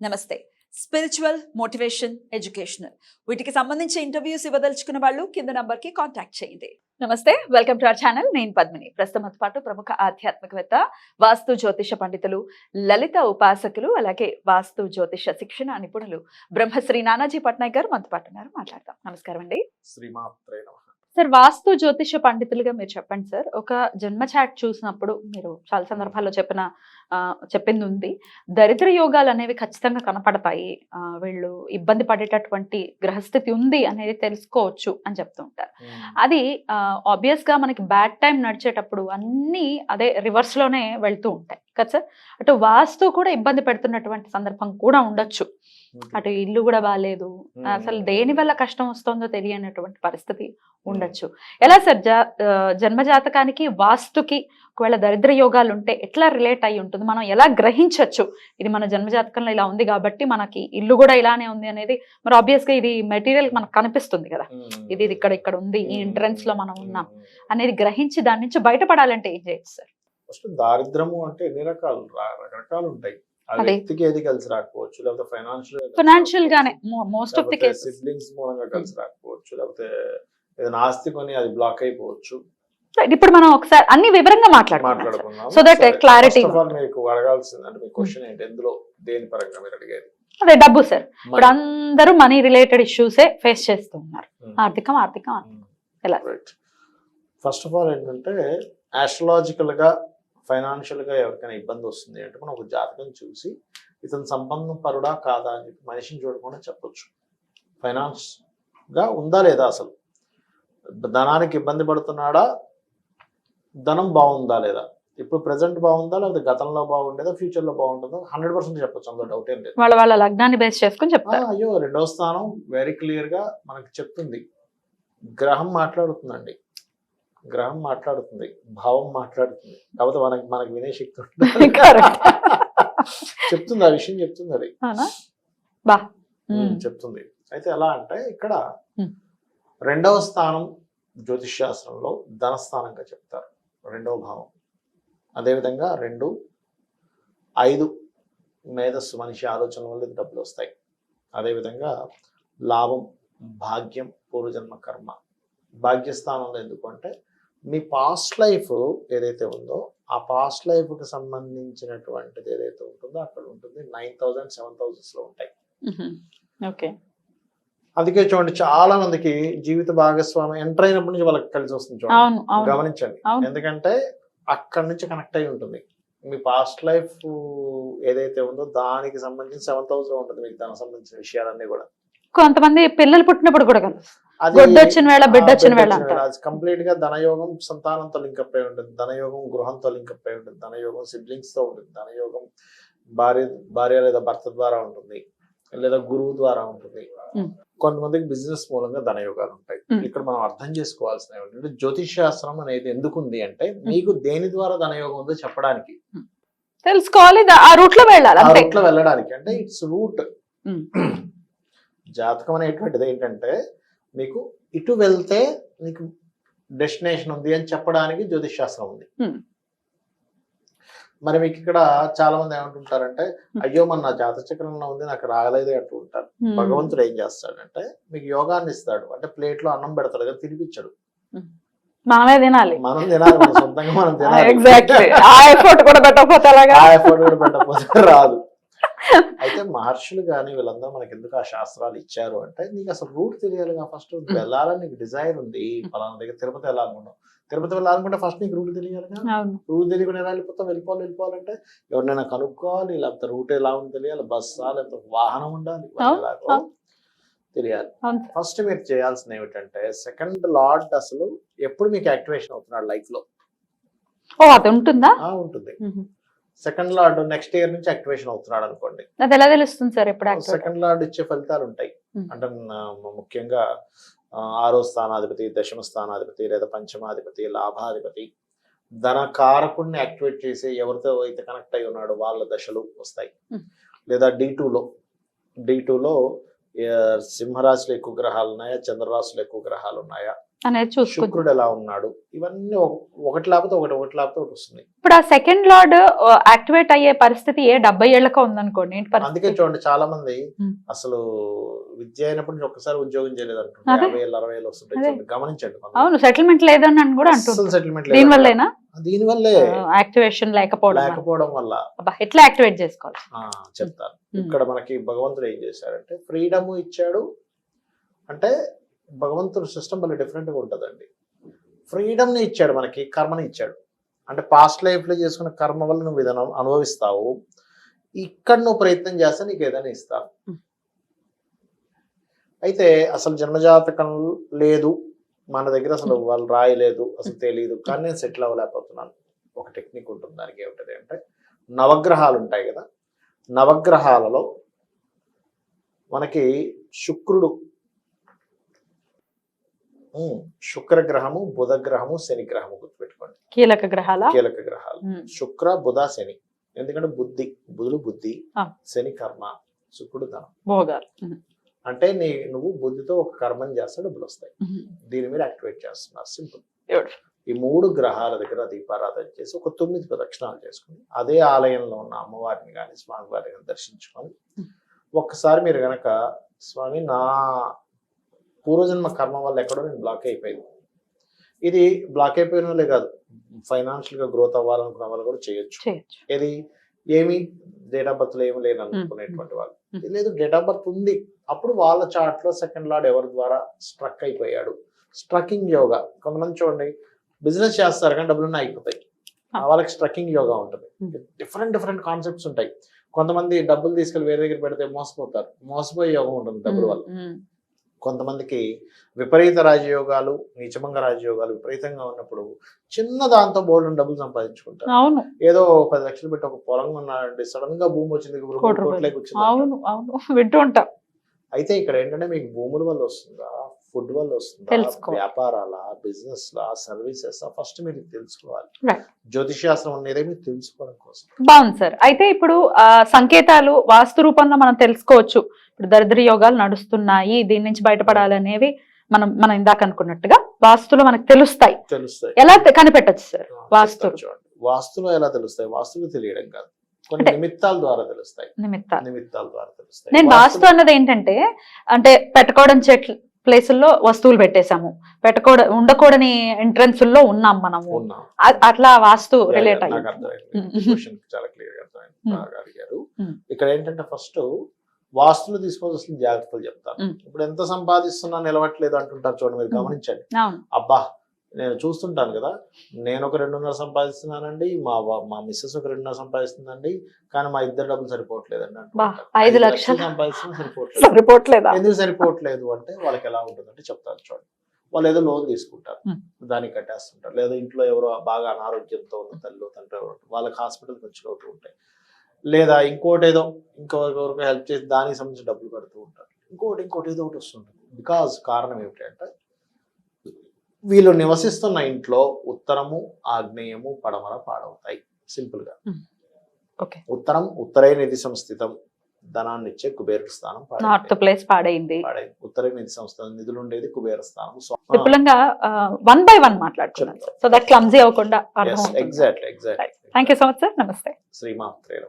నమస్తే. Spiritual motivation educational వీటికి సంబంధించి ఇంటర్వ్యూస్ ఇవ్వదలుచుకున్న వాళ్ళు కింద నంబర్కి కాంటాక్ట్ చేయండి. నమస్తే వెల్కమ్ టు అవర్ ఛానల్ నేను పద్మిని. ప్రస్తుతం పాటు ప్రముఖ ఆధ్యాత్మికవేత్త వాస్తు జ్యోతిష పండితులు లలిత ఉపాసకులు అలాగే వాస్తు జ్యోతిష శిక్షణ నిపుణులు బ్రహ్మశ్రీ నానాజీ పట్నాయక్ గారు మనతో పాటు ఉన్నారు. మాట్లాడతాం నమస్కారం అండి. శ్రీమాత్రే నమః. సార్ వాస్తు జ్యోతిష పండితులుగా మీరు చెప్పండి సార్. ఒక జన్మ చాట్ చూసినప్పుడు మీరు చాలా సందర్భాల్లో చెప్పిన చెప్పింది ఉంది దరిద్ర యోగాలు అనేవి ఖచ్చితంగా కనపడతాయి. వీళ్ళు ఇబ్బంది పడేటటువంటి గ్రహస్థితి ఉంది అనేది తెలుసుకోవచ్చు అని చెప్తూ ఉంటారు. అది ఆబ్వియస్గా మనకి బ్యాడ్ టైం నడిచేటప్పుడు అన్నీ అదే రివర్స్లోనే వెళ్తూ ఉంటాయి. కదా సార్? అటు వాస్తు కూడా ఇబ్బంది పెడుతున్నటువంటి సందర్భం కూడా ఉండొచ్చు. అటు ఇల్లు కూడా బాగాలేదు అసలు దేని వల్ల కష్టం వస్తుందో తెలియనటువంటి పరిస్థితి ఉండొచ్చు. ఎలా సార్ జా ఆ, జన్మ జాతకానికి వాస్తుకి ఒకవేళ దరిద్ర యోగాలు ఉంటే ఎట్లా రిలేట్ అయి ఉంటుంది? మనం ఎలా గ్రహించవచ్చు ఇది మన జన్మ జాతకంలో ఇలా ఉంది కాబట్టి మనకి ఇల్లు కూడా ఇలానే ఉంది అనేది మరి ఆబ్వియస్గా ఇది మెటీరియల్ మనకు కనిపిస్తుంది కదా. ఇది ఇది ఇక్కడ ఇక్కడ ఉంది ఈ ఎంట్రన్స్లో మనం ఉన్నాం అనేది గ్రహించి దాని నుంచి బయటపడాలంటే ఏం చేయొచ్చు సార్? ఫస్ట్ దారిద్రము అంటే ఎన్ని రకాలు? రకరకాలు ఉంటాయి. వ్యక్తికి ఏది కలిసి రాకపోవచ్చు లేకపోతే ఫైనాన్షియల్ ఫినాన్షియల్ గానే most of the cases siblings మూలంగా కలిసి రాకపోవచ్చు లేకపోతే ఏదైనా ఆస్తి కొని అది బ్లాక్ అయిపోవచ్చు. ఇప్పుడు మనం ఒకసారి అన్ని వివరంగా మాట్లాడుకుందాం. మీకు అడగాల్సింది అంటే మీ క్వశ్చన్ ఏంటి? ఎందులో దేని పరంగా మీరు అడిగేది? అదే డబ్బు సార్ ఇప్పుడు. అందరూ మనీ రిలేటెడ్ ఇష్యూసే ఫేస్ చేస్తూ ఉన్నారు. Hmm. ఆర్థికం ఆర్థికం. ఎలా? ఫస్ట్ ఆఫ్ ఆల్ ఏంటంటే ఆస్ట్రలాజికల్గా ఫైనాన్షియల్గా ఎవరికైనా ఇబ్బంది వస్తుంది అంటే మనం ఒక జాతకం చూసి ఇతను సంపన్న పరుడా కాదా అని చెప్పి మనిషిని చూడకుండా చెప్పొచ్చు. ఫైనాన్స్గా ఉందా లేదా అసలు? ధనానికి ఇబ్బంది పడుతున్నాడా? ధనం బాగుందా లేదా? ఇప్పుడు ప్రెసెంట్ బాగుందా లేకపోతే గతంలో బాగుండేదా ఫ్యూచర్లో బాగుంటుందా? హండ్రెడ్ పర్సెంట్ చెప్పొచ్చు అందులో డౌట్ ఏం లేదు. వాళ్ళ వాళ్ళ లగ్నాన్ని బేస్ చేసుకుని ఆ, చెప్తారు. అయ్యో రెండవ స్థానం వెరీ క్లియర్గా మనకి చెప్తుంది. గ్రహం మాట్లాడుతుందండి. గ్రహం మాట్లాడుతుంది భావం మాట్లాడుతుంది. కాకపోతే మనకి మనకి వినే శక్తి ఉంటుంది. చెప్తుంది ఆ విషయం చెప్తుంది అది. చెప్తుంది. అయితే ఎలా అంటే ఇక్కడ. రెండవ స్థానం జ్యోతిష్ శాస్త్రంలో ధనస్థానంగా చెప్తారు. రెండవ భావం. అదేవిధంగా రెండు ఐదు మేధస్సు మనిషి ఆలోచన వల్ల డబ్బులు వస్తాయి. అదేవిధంగా లాభం భాగ్యం పూర్వజన్మ కర్మ. భాగ్యస్థానంలో ఎందుకు అంటే మీ పాస్ట్ లైఫ్ ఏదైతే ఉందో ఆ పాస్ట్ లైఫ్కి సంబంధించినటువంటిది ఏదైతే ఉంటుందో అక్కడ ఉంటుంది నైన్ థౌజండ్ సెవెన్ థౌజండ్స్లో ఉంటాయి. ఓకే. అందుకే చూడండి చాలా మందికి జీవిత భాగస్వామి ఎంటర్ అయినప్పటి నుంచి వాళ్ళకి కలిసి వస్తుంది చూడండి. గమనించండి. ఎందుకంటే అక్కడి నుంచి కనెక్ట్ అయి ఉంటుంది. మీ పాస్ట్ లైఫ్ ఏదైతే ఉందో దానికి సంబంధించి సెవెన్ థౌసండ్ ఉంటుంది. మీకు దానికి సంబంధించిన విషయాలన్నీ కూడా. కొంతమంది పిల్లలు పుట్టినప్పుడు కూడా కదా అది గొడ్డు వచ్చిన వేళ బిడ్డ ఆ, వచ్చిన బిడ్డ వేళ అది కంప్లీట్గా ధనయోగం సంతానంతో లింకప్ అయి ఉంటుంది ధనయోగం గృహంతో లింకప్ అయి ఉంటుంది ధనయోగం సిబ్లింగ్స్తో ఉంటుంది ధనయోగం భార్య భార్య లేదా భర్త ద్వారా ఉంటుంది. లేదా గురువు ద్వారా ఉంటుంది. కొంతమందికి బిజినెస్ మూలంగా ధనయోగాలు ఉంటాయి. ఇక్కడ మనం అర్థం చేసుకోవాల్సిన ఏంటంటే జ్యోతిష్ శాస్త్రం అనేది ఎందుకు ఉంది అంటే మీకు దేని ద్వారా ధనయోగం ఉందో చెప్పడానికి. తెలుసుకోవాలి. ఆ రూట్లో వెళ్ళాలి ఆ రూట్లో వెళ్ళడానికి. అంటే ఇట్స్ రూట్. జాతకం అనేటువంటిది ఏంటంటే మీకు ఇటు వెళ్తే నీకు డెస్టినేషన్ ఉంది అని చెప్పడానికి జ్యోతిష్ శాస్త్రం ఉంది. మరి మీకు ఇక్కడ చాలా మంది ఏమంటుంటారంటే. అయ్యో మన నా జాతక చక్రంలో ఉంది నాకు రాగలేదు అంటూ ఉంటారు. భగవంతుడు ఏం చేస్తాడంటే మీకు యోగాన్ని ఇస్తాడు. అంటే ప్లేట్లో అన్నం పెడతాడు కదా తినిపించడు. మనమే తినాలి. మనం తినాలి సొంతంగా మనం తినాలి. ఎగ్జాక్ట్లీ ఆ ఎఫర్ట్ కూడా పెట్టకపోతే అలాగా ఆ ఎఫర్ట్ కూడా పెట్టకపోతే రాదు. అయితే మహర్షులు కానీ వీళ్ళందరూ మనకి ఎందుకు ఆ శాస్త్రాలు ఇచ్చారు అంటే నీకు అసలు రూట్ తెలియాలిగా ఫస్ట్. వెళ్ళాలని నీకు డిజైర్ ఉంది పలానా దగ్గర తిరుపతి వెళ్ళాలనుకున్నావు. తిరుపతి వెళ్ళాలనుకుంటే ఫస్ట్ నీకు రూట్ తెలియాలిగా అవును. రూట్ తెలియకుండా ఎలా వెళ్ళిపోతాం వెళ్ళిపోవాలి వెళ్ళిపోవాలంటే ఎవరినైనా కనుక్కోవాలి లేకపోతే రూట్ ఎలా ఉంది తెలియాలి. బస్సా లేకపోతే వాహనం ఉండాలి. తెలియాలి. ఫస్ట్ మీరు చేయాల్సింది ఏమిటంటే సెకండ్ లార్డ్ అసలు ఎప్పుడు మీకు యాక్టివేషన్ అవుతున్నాడు లైఫ్లో ఓ అది ఉంటుందా? ఉంటుంది. సెకండ్ లార్డ్ నెక్స్ట్ ఇయర్ నుంచి యాక్టివేషన్ అవుతున్నాడు అనుకోండి. అది ఎలా తెలుస్తుంది సార్ ఎప్పుడు సెకండ్ లార్డ్ ఇచ్చే ఫలితాలు ఉంటాయి. అంటే ముఖ్యంగా ఆరో స్థానాధిపతి దశమ స్థానాధిపతి లేదా పంచమాధిపతి లాభాధిపతి ధన కారకుడిని యాక్టివేట్ చేసి ఎవరితో అయితే కనెక్ట్ అయి ఉన్నాడో వాళ్ళ దశలు వస్తాయి. లేదా డి టూలో డి టూలో సింహరాశిలో ఎక్కువ గ్రహాలు ఉన్నాయా చంద్రరాశిలో ఎక్కువ గ్రహాలు ఉన్నాయా? అనేది చూసుకుంటాం శుక్రుడు ఎలా ఉన్నాడు? ఇవన్నీ ఒక- ఒకటి లేకపోతే ఒకటి ఒకటి లేకపోతే ఒకటి వస్తుంది ఇప్పుడు ఆ సెకండ్ లార్డ్ యాక్టివేట్ అయ్యే పరిస్థితి ఏ డెబ్బై ఏళ్ళకో ఉందనుకోండి అందుకే చూడండి చాలా మంది. అసలు విద్య అయినప్పటి నుంచి ఒక్కసారి ఉద్యోగం చేయలేదు అంటున్నారు. యాభై ఏళ్ళు అరవై ఏళ్ళు వస్తుంటాయి. చూడండి, గమనించండి. అవును సెటిల్మెంట్ లేదని అని కూడా అస్సలు సెటిల్మెంట్ దీని వల్లేనా దీని వల్లే యాక్టివేషన్ లేకపోవడం. లేకపోవడం వల్ల. ఎట్లా యాక్టివేట్ చేసుకోవాలి? చెప్తాను. ఇక్కడ మనకి భగవంతుడు ఏం చేశారంటే ఫ్రీడమ్ ఇచ్చాడు. అంటే భగవంతుడు సిస్టమ్ వల్ల డిఫరెంట్గా ఉంటుందండి. ఫ్రీడమ్ని ఇచ్చాడు మనకి కర్మని ఇచ్చాడు. అంటే పాస్ట్ లైఫ్లో చేసుకున్న కర్మ వల్ల నువ్వు ఏదైనా అనుభవిస్తావు ఇక్కడ నువ్వు ప్రయత్నం చేస్తే నీకు ఏదైనా ఇస్తాను అయితే అసలు జన్మజాతకం లేదు మన దగ్గర అసలు వాళ్ళు రాయలేదు అసలు తెలియదు కానీ నేను సెటిల్ అవ్వలేకపోతున్నాను. ఒక టెక్నిక్ ఉంటుంది దానికి ఏమిటది అంటే నవగ్రహాలు ఉంటాయి కదా నవగ్రహాలలో మనకి శుక్రుడు శుక్రగ్రహము బుధగ్రహము శని గ్రహము గుర్తుపెట్టుకోండి. కీలక గ్రహాల? కీలక గ్రహాలు. శుక్ర బుధ శని. ఎందుకంటే బుద్ధి బుధుడు బుద్ధి. శని కర్మ శుక్రుడు ధనం. భోగాలు. అంటే నీ నువ్వు బుద్ధితో ఒక కర్మని చేస్తే డబ్బులు వస్తాయి. దీని మీద యాక్టివేట్ చేస్తున్నారు. సింపుల్. ఈ మూడు గ్రహాల దగ్గర దీపారాధన చేసి ఒక తొమ్మిది ప్రదక్షిణాలు చేసుకుని అదే ఆలయంలో ఉన్న అమ్మవారిని కానీ స్వామివారిని కానీ దర్శించుకొని ఒక్కసారి మీరు గనక స్వామి నా పూర్వజన్మ కర్మ వల్ల ఎక్కడో నేను బ్లాక్ అయిపోయింది ఇది బ్లాక్ అయిపోయిన వాళ్ళే కాదు ఫైనాన్షియల్గా గ్రోత్ అవ్వాలనుకున్న వాళ్ళు కూడా చేయొచ్చు. ఇది ఏమి డేట్ ఆఫ్ బర్త్లో ఏమి లేని అనుకునేటువంటి వాళ్ళు. లేదు డేట్ ఆఫ్ బర్త్ ఉంది. అప్పుడు వాళ్ళ చార్ట్లో సెకండ్ లార్డ్ ఎవరి ద్వారా స్ట్రక్ అయిపోయాడు? స్ట్రకింగ్ యోగా కొంతమంది చూడండి బిజినెస్ చేస్తారు కానీ డబ్బులు అయిపోతాయి. వాళ్ళకి స్ట్రకింగ్ యోగా ఉంటుంది. డిఫరెంట్ డిఫరెంట్ కాన్సెప్ట్స్ ఉంటాయి. కొంతమంది డబ్బులు తీసుకెళ్ళి వేరే దగ్గర పెడితే మోసపోతారు. మోసపోయే యోగం ఉంటుంది డబ్బుల వల్ల. కొంతమందికి విపరీత రాజయోగాలు నీచమంగ రాజయోగాలు విపరీతంగా ఉన్నప్పుడు చిన్న దాంతో బోల్డ్ డబ్బులు సంపాదించుకుంటారు. అవును. ఏదో పది లక్షలు పెట్టి ఒక పొలం ఉన్నాడండి సడన్గా భూమి వచ్చింది అవును అవును. వింటూ ఉంటాం. అయితే ఇక్కడ ఏంటంటే మీకు భూముల వల్ల వస్తుందా? ఫుడ్ వల్ల వస్తుందా. వ్యాపారాల? బిజినెస్ లా సర్వీసెస్ ఫస్ట్ మీరు తెలుసుకోవాలి. Right. జ్యోతిష్శాస్త్రం అనేది మీరు తెలుసుకోవడం కోసం. బాగుంది సార్. అయితే ఇప్పుడు సంకేతాలు వాస్తు రూపంలో మనం తెలుసుకోవచ్చు. ఇప్పుడు దరిద్ర యోగాలు నడుస్తున్నాయి దీని నుంచి బయటపడాలనేవి మనం మనం ఇందాక అనుకున్నట్టుగా వాస్తులో మనకు తెలుస్తాయి. తెలుస్తాయి. ఎలా కనిపెట్టొచ్చు సార్ వాస్తు. వాస్తులో? ఎలా తెలుస్తాయి? వాస్తులు తెలియడం కాదు. కొన్ని నిమిత్తాల ద్వారా తెలుస్తాయి. నిమిత్తాలు. ద్వారా తెలుస్తాయి. నేను వాస్తు అన్నది ఏంటంటే అంటే పెట్టుకోవడం చెట్లు ప్లేసుల్లో వస్తువులు పెట్టేశాము పెట్టుకోవడం ఉండకూడని ఎంట్రన్స్లో ఉన్నాం మనము అట్లా వాస్తు రిలేట్ యా, అయ్యి నాకు అర్థమైంది ఉమ్. క్వశ్చన్ చాలా క్లియర్గా అర్థమైంది ఉమ్. బాగా అడిగారు ఉమ్. ఇక్కడ ఏంటంటే ఫస్ట్ వాస్తులు తీసుకోవాల్సిన జాగ్రత్తలు చెప్తాను. ఇప్పుడు ఎంత సంపాదిస్తున్నా నిలవట్లేదు అంటుంటారు చూడండి మీరు. గమనించండి అబ్బా నేను చూస్తుంటాను కదా నేను ఒక రెండున్నర సంపాదిస్తున్నానండి మా మా మిస్సెస్ ఒక రెండున్నర సంపాదిస్తుందండి కానీ మా ఇద్దరు డబ్బులు సరిపోవట్లేదండి. ఐదు లక్షలు. సంపాదిస్తున్నా సరిపోవట్లేదు సరిపోవట్లేదా ఎందుకు సరిపోవట్లేదు అంటే వాళ్ళకి ఎలా ఉంటుందంటే చెప్తాను చూడండి వాళ్ళు ఏదో లోన్ తీసుకుంటారు. దానికి కట్టేస్తుంటారు లేదా ఇంట్లో ఎవరో బాగా అనారోగ్యంతో ఉన్న తల్లి తండ్రి. వాళ్ళకి హాస్పిటల్ ఖర్చులు అవుతూ ఉంటాయి లేదా ఇంకోటి ఏదో ఇంకొకరికి హెల్ప్ చేసి దానికి సంబంధించి డబ్బులు కడుతూ ఉంటారు ఇంకోటి ఇంకోటి ఏదో ఒకటి వస్తుంటుంది బికాజ్ కారణం ఏమిటంటే వీళ్ళు నివసిస్తున్న ఇంట్లో ఉత్తరము ఆగ్నేయము పడమర పాడవుతాయి. సింపుల్గా. ఓకే ఉత్తరం ఉత్తరే నిధి సంస్థితం ధనాన్ని ఇచ్చే కుబేర స్థానం నార్త్. ప్లేస్ పాడైంది. ఉత్తర నిధి సంస్థ నిధులు ఉండేది కుబేర స్థానం విపులంగా వన్ బై వన్ మాట్లాడుకున్నాం సో దట్ క్లమ్జీ అవ్వకుండా అర్థం exactly exactly thank you so much sir నమస్తే శ్రీమాత్రే నమః.